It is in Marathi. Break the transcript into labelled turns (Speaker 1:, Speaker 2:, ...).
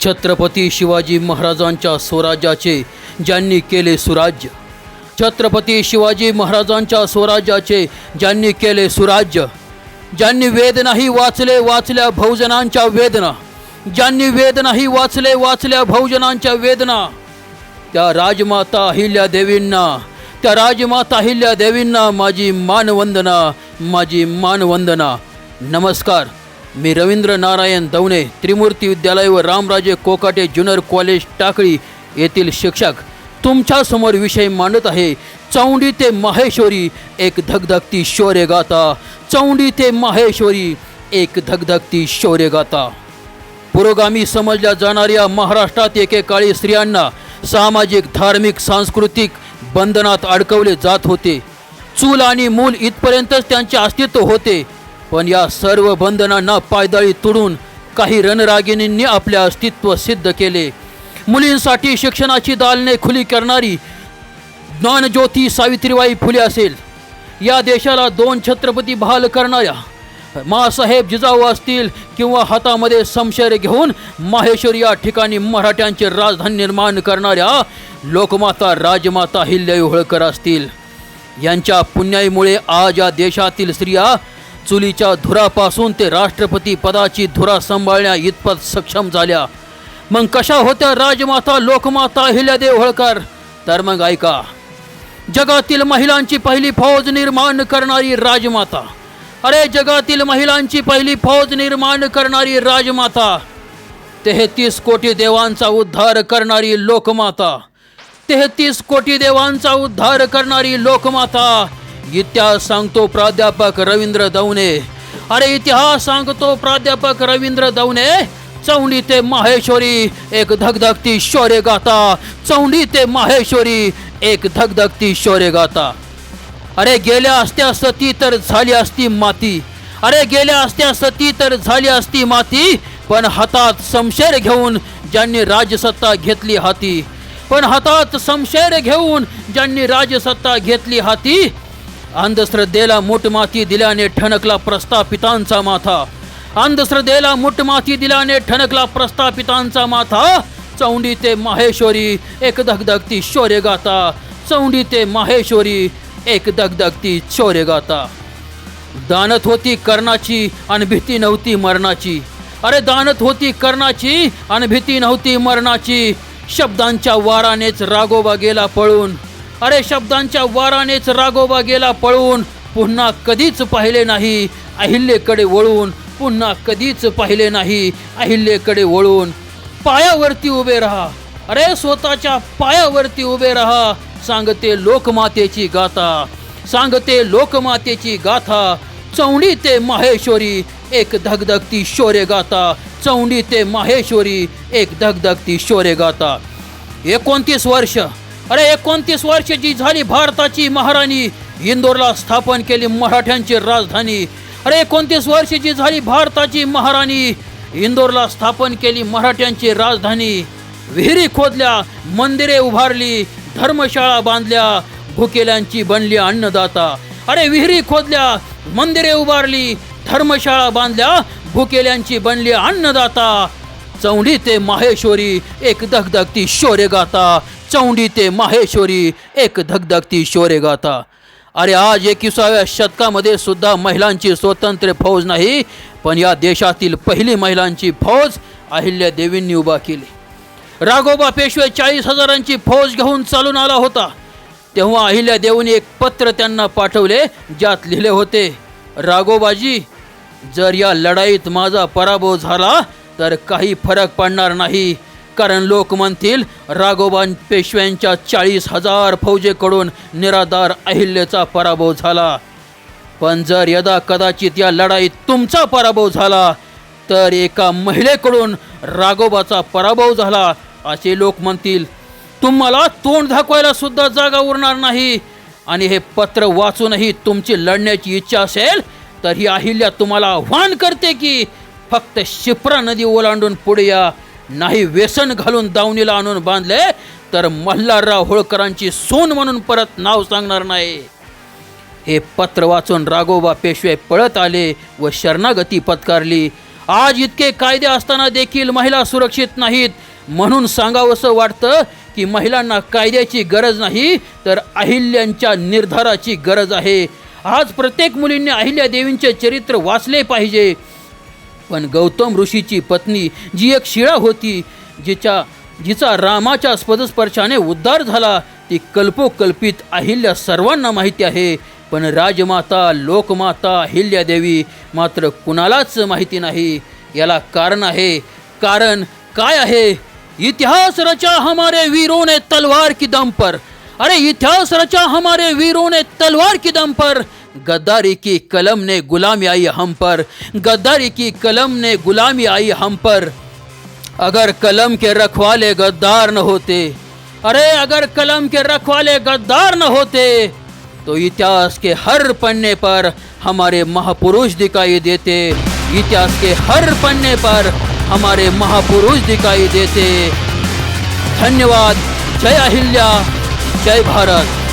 Speaker 1: छत्रपती शिवाजी महाराजांच्या स्वराज्याचे ज्यांनी केले सुराज्य. छत्रपती शिवाजी महाराजांच्या स्वराज्याचे ज्यांनी केले सुराज्य. ज्यांनी वेदनाही वाचले वाचल्या बहुजनांच्या वेदना. ज्यांनी वेदनाही वाचले वाचल्या बहुजनांच्या वेदना. त्या राजमाता अहिल्या देवींना त्या राजमाता अहिल्या देवींना माझी मानवंदना माझी मानवंदना. नमस्कार. मी रवींद्र नारायण दवणे त्रिमूर्ती विद्यालय व रामराजे कोकाटे ज्युनियर कॉलेज टाकळी येथील शिक्षक. तुमच्यासमोर विषय मांडत आहे चौंडी ते माहेश्वरी एक धगधगती शौर्यगाथा चौंडी ते माहेश्वरी एक धगधगती शौर्यगाथा पुरोगामी समजल्या जाणाऱ्या महाराष्ट्रात एकेकाळी स्त्रियांना सामाजिक धार्मिक सांस्कृतिक बंधनात अडकवले जात होते. चूल आणि मूल इथपर्यंतच त्यांचे अस्तित्व होते. पण या सर्व बंधनांना पायदळी तुडून काही रणरागिणींनी आपले अस्तित्व सिद्ध केले. मुलींसाठी शिक्षणाची दालने खुली करणारी ज्ञानज्योती सावित्रीबाई फुले असेल. या देशाला दोन छत्रपती बहाल करणाऱ्या मासाहेब जिजाऊ असतील किंवा हातामध्ये समशेर घेऊन माहेश्वर या ठिकाणी मराठ्यांचे राजधानी निर्माण करणाऱ्या लोकमाता राजमाता हिल्याई होळकर असतील. यांच्या पुण्याईमुळे आज या देशातील स्त्रिया चुलीच्या धुरापासून ते राष्ट्रपती पदाची धुरा सांभाळण्या इतपत सक्षम झाल्या. मग कशा होत्या राजमाता लोकमाता अहिल्यादेव होळकर तर मग ऐका. जगातील महिलांची पहिली फौज निर्माण करणारी राजमाता. अरे जगातील महिलांची पहिली फौज निर्माण करणारी राजमाता. तेहतीस कोटी देवांचा उद्धार करणारी लोकमाता. तेहतीस कोटी देवांचा उद्धार करणारी लोकमाता. इतिहास सांगतो प्राध्यापक रवींद्र दवणे अरे इतिहास सांगतो प्राध्यापक रवींद्र दवणे चौंडी ते माहेश्वरी एक धगधगती शौर्य गाथा. चौंडी ते माहेश्वरी एक धगधगती शौर्य गाथा. अरे गेल्या असत्या सती तर झाली असती माती. अरे गेल्या असत्या सती तर झाली असती माती. पण हातात समशेर घेऊन ज्यांनी राजसत्ता घेतली हाती. पण हातात समशेर घेऊन ज्यांनी राजसत्ता घेतली हाती अंधश्रद्धेला मुठमाती दिल्याने ठणकला प्रस्थापितांचा माथा. अंधश्रद्धेला मुठमाती दिल्याने ठणकला प्रस्थापितांचा माथा. चौंडी ते माहेश्वरी एक धगधगती शौर्य गाथा चौंडी ते माहेश्वरी एक धगधगती शौर्य गाथा दानत होती कर्णाची आणि भीती नव्हती मरणाची. अरे दानत होती कर्णाची आणि भीती नव्हती मरणाची. शब्दांच्या वारानेच रागोबा गेला पळून. अरे शब्दांच्या वारानेच रागोबा गेला पळून. पुन्हा कधीच पाहिले नाही. अहिल्येकडे वळून. पुन्हा कधीच पाहिले नाही. अहिल्येकडे वळून. पायावरती उभे राहा. अरे स्वतःच्या पायावरती उभे राहा. सांगते लोकमातेची गाथा. सांगते लोकमातेची गाथा. चौंडी ते माहेश्वरी एक धगधगती शौर्य गाथा. चौंडी ते माहेश्वरी एक धगधगती शौर्य गाथा. एकोणतीस वर्ष. अरे एकोणतीस वर्ष जी झाली भारताची महाराणी इंदोरला स्थापन केली मराठ्यांची राजधानी. अरे एकोणतीस वर्ष जी झाली भारताची महाराणी इंदोरला स्थापन केली मराठ्यांची राजधानी. विहिरी खोदल्या मंदिरे उभारली धर्मशाळा बांधल्या भुकेल्यांची बनली अन्नदाता. अरे विहिरी खोदल्या मंदिरे उभारली धर्मशाळा बांधल्या भुकेल्यांची बनली अन्नदाता. चौंडी ते माहेश्वरी एक दगदगती शौर्य गाता चौंडी ते माहेश्वरी एक धगधगती शौर्य गाथा अरे आज एकविसाव्या शतकामध्ये सुद्धा महिलांची स्वतंत्र फौज नाही पण या देशातील पहिली महिलांची फौज अहिल्या देवींनी उभा केली. राघोबा पेशवे चाळीस हजारांची फौज घेऊन चालून आला होता. तेव्हा अहिल्या देवीने एक पत्र त्यांना पाठवले ज्यात लिहिले होते राघोबाजी जर या लढाईत माझा पराभव झाला तर काही फरक पडणार नाही. कारण लोक म्हणतील राघोबान पेशव्यांच्या चाळीस हजार फौजेकडून निराधार अहिल्याचा पराभव झाला. पण जर यदा कदाचित या लढाईत तुमचा पराभव झाला तर एका महिलेकडून राघोबाचा पराभव झाला असे लोक म्हणतील तुम्हाला तोंड दाखवायला सुद्धा जागा उरणार नाही. आणि हे पत्र वाचूनही तुमची लढण्याची इच्छा असेल तर ही अहिल्या तुम्हाला आव्हान करते की फक्त शिप्रा नदी ओलांडून पुढे या. नाही व्यसन घालून दावणीला आणून बांधले तर मल्हारराव होळकरांची सून म्हणून परत नाव सांगणार नाही. हे पत्र वाचून राघोबा पेशवे पळत आले व शरणागती पत्कारली. आज इतके कायदे असताना देखील महिला सुरक्षित नाहीत. म्हणून सांगावंसं वाटतं की महिलांना कायद्याची गरज नाही तर अहिल्यांच्या निर्धाराची गरज आहे. आज प्रत्येक मुलींनी अहिल्या देवींचे चरित्र वाचले पाहिजे. पण गौतम ऋषीची पत्नी जी एक शिळा होती जिच्या जिचा रामाच्या स्पदस्पर्शाने उद्धार झाला ती कल्पोकल्पित अहिल्या सर्वांना माहिती आहे. पण राजमाता लोकमाता अहिल्यादेवी मात्र कुणालाच माहिती नाही. याला कारण आहे. कारण काय आहे? इतिहास रचा हमारे वीरों ने तलवार की दम पर. अरे इतिहास रचा हमारे वीरों ने तलवार की दम पर. गद्दारी की कलम ने गुलामी आई हम पर, गद्दारी की कलम ने गुलामी आई हम पर। अगर कलम के रखवाले गद्दार न होते, अरे अगर कलम के रखवाले गद्दार न होते तो इतिहास के हर पन्ने पर हमारे महापुरुष दिखाई देते। इतिहास के हर पन्ने पर हमारे महापुरुष दिखाई देते। धन्यवाद। जय अहिल्या। जय भारत।